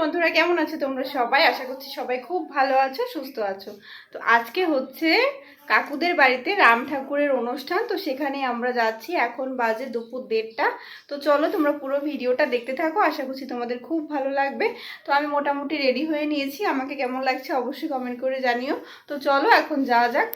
বন্ধুরা, কেমন আছো তোমরা সবাই? আশা করছি সবাই খুব ভালো আছো, সুস্থ আছো। তো আজকে হচ্ছে কাকুদের বাড়িতে রাম ঠাকুরের অনুষ্ঠান, তো সেখানে আমরা যাচ্ছি। এখন বাজে দুপুর দেড়টা। তো চলো তোমরা পুরো ভিডিওটা দেখতে থাকো, আশা করছি তোমাদের খুব ভালো লাগবে। তো আমি মোটামুটি রেডি হয়ে নিয়েছি। আমাকে কেমন লাগছে অবশ্যই কমেন্ট করে জানিও। তো চলো এখন যাওয়া যাক।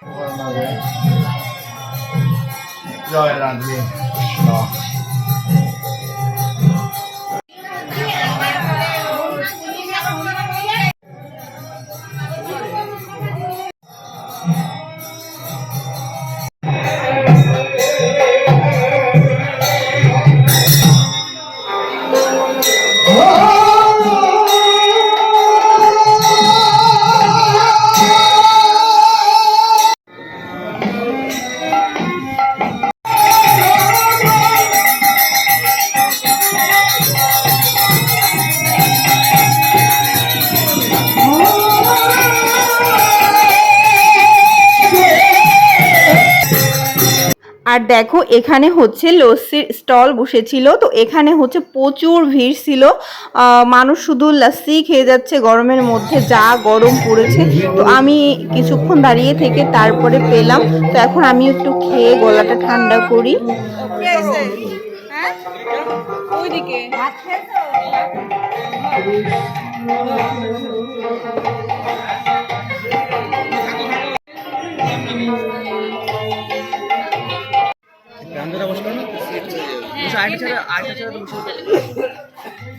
ဟောမှာပဲကြောက်ရတာဒီနော် আর দেখো, এখানে হচ্ছে লস্যির স্টল বসেছিল। তো এখানে হচ্ছে প্রচুর ভিড় ছিল। মানুষ শুধু লস্যি খেয়ে যাচ্ছে, গরমের মধ্যে যা গরম পড়েছে। তো আমি কিছুক্ষণ দাঁড়িয়ে থেকে তারপরে পেলাম। তো এখন আমি একটু খেয়ে গলাটা ঠান্ডা করি। গান্ধীরা বসে আরেকটা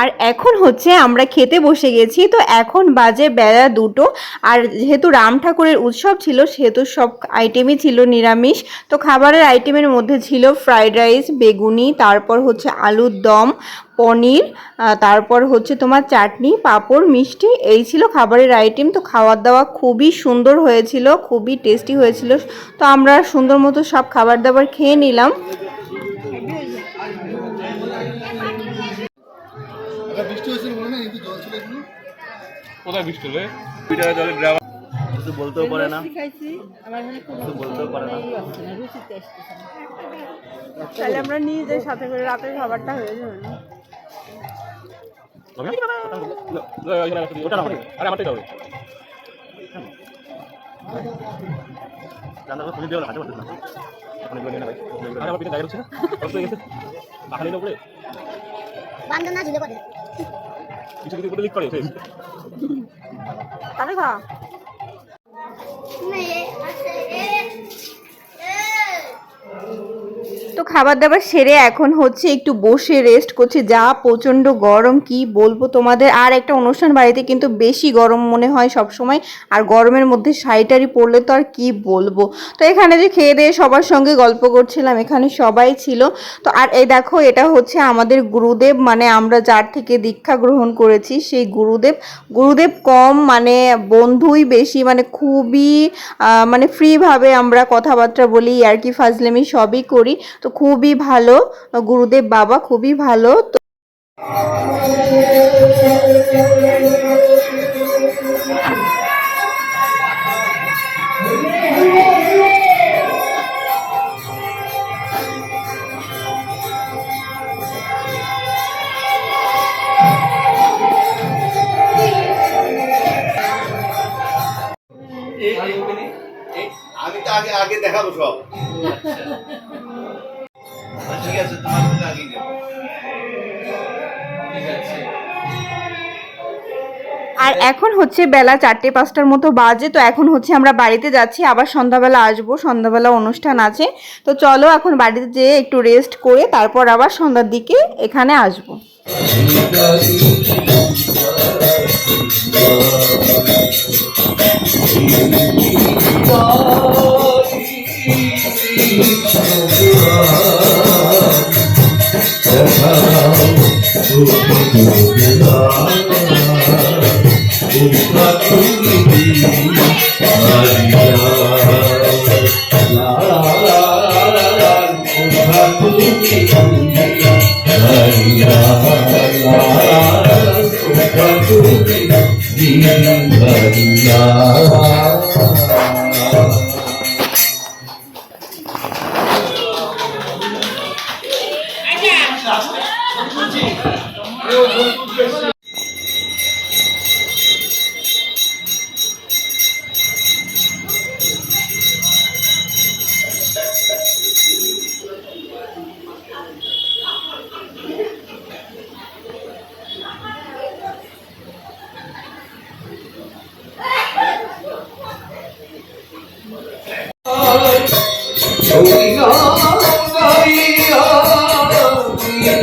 আর এখন হচ্ছে আমরা খেতে বসে গেছি, তো এখন বাজে বেলা দুটো। আর যেহেতু রাম ঠাকুরের উৎসব ছিল, সেহেতু সব আইটেমই ছিল নিরামিষ। তো খাবারের আইটেমের মধ্যে ছিল ফ্রাইড রাইস বেগুনি, তারপর হচ্ছে আলুর দম, পনির তারপর হচ্ছে তোমার চাটনি, পাঁপড়, মিষ্টি, এই ছিল খাবারের আইটেম তো খাওয়ার দাওয়া খুবই সুন্দর হয়েছিল, খুবই টেস্টি হয়েছিল। তো আমরা সুন্দর মতো সব খাবার দাবার খেয়ে নিলাম। কোথায় বৃষ্টি হলে? দুইটা জলের ড্রাইভার কিছু বলতেও পারে না। কিছু বলতেও পারে না। তাহলে আমরা নিয়ে যাই সাথে করে রাতের খাবারটা হয়ে যাবে না। ওটা না আরে আমারটাই যাবে রান্না করে খুলে দেওয়া হাতে পারতেছে না এখন এগুলো নিয়ে না ভাই। আরে আমার পিঠে জায়গা হচ্ছে না? কষ্ট হয়ে গেছে। পাখালি উপরে বান্দনা ঝুলে পড়ে। কিছু কিছু উপরে লিক করে তাহলে খা তো খাবার দাবার সেরে এখন হচ্ছে একটু বসে রেস্ট করছে। যা প্রচণ্ড গরম, কি বলব তোমাদের? আর একটা অনুষ্ঠান বাড়িতে কিন্তু বেশি গরম মনে হয় সব সময় আর গরমের মধ্যে শাড়িটারি পরলে তো আর কি বলব? তো এখানে যে খেয়ে দিয়ে সবার সঙ্গে গল্প করছিলাম, এখানে সবাই ছিল। তো আর এই দেখো, এটা হচ্ছে আমাদের গুরুদেব। মানে আমরা যার থেকে দীক্ষা গ্রহণ করেছি, সেই গুরুদেব। গুরুদেব কম মানে বন্ধুই বেশি মানে খুবই মানে ফ্রিভাবে আমরা কথাবার্তা বলি আর কি ফাজলেমি সবই করি। তো খুবই ভালো। গুরুদেব বাবা খুবই ভালো। তো আমি তো আগে আগে দেখাবো সব। ঠিক আছে তোমার আগে যাব। আর এখন হচ্ছে বেলা চারটে পাঁচটার মতো বাজে তো এখন হচ্ছে আমরা বাড়িতে যাচ্ছি আবার সন্ধ্যাবেলা আসব সন্ধ্যাবেলা অনুষ্ঠান আছে। তো চলো এখন বাড়িতে যেয়ে একটু রেস্ট করে তারপর আবার সন্ধ্যার দিকে এখানে আসব। Bhariya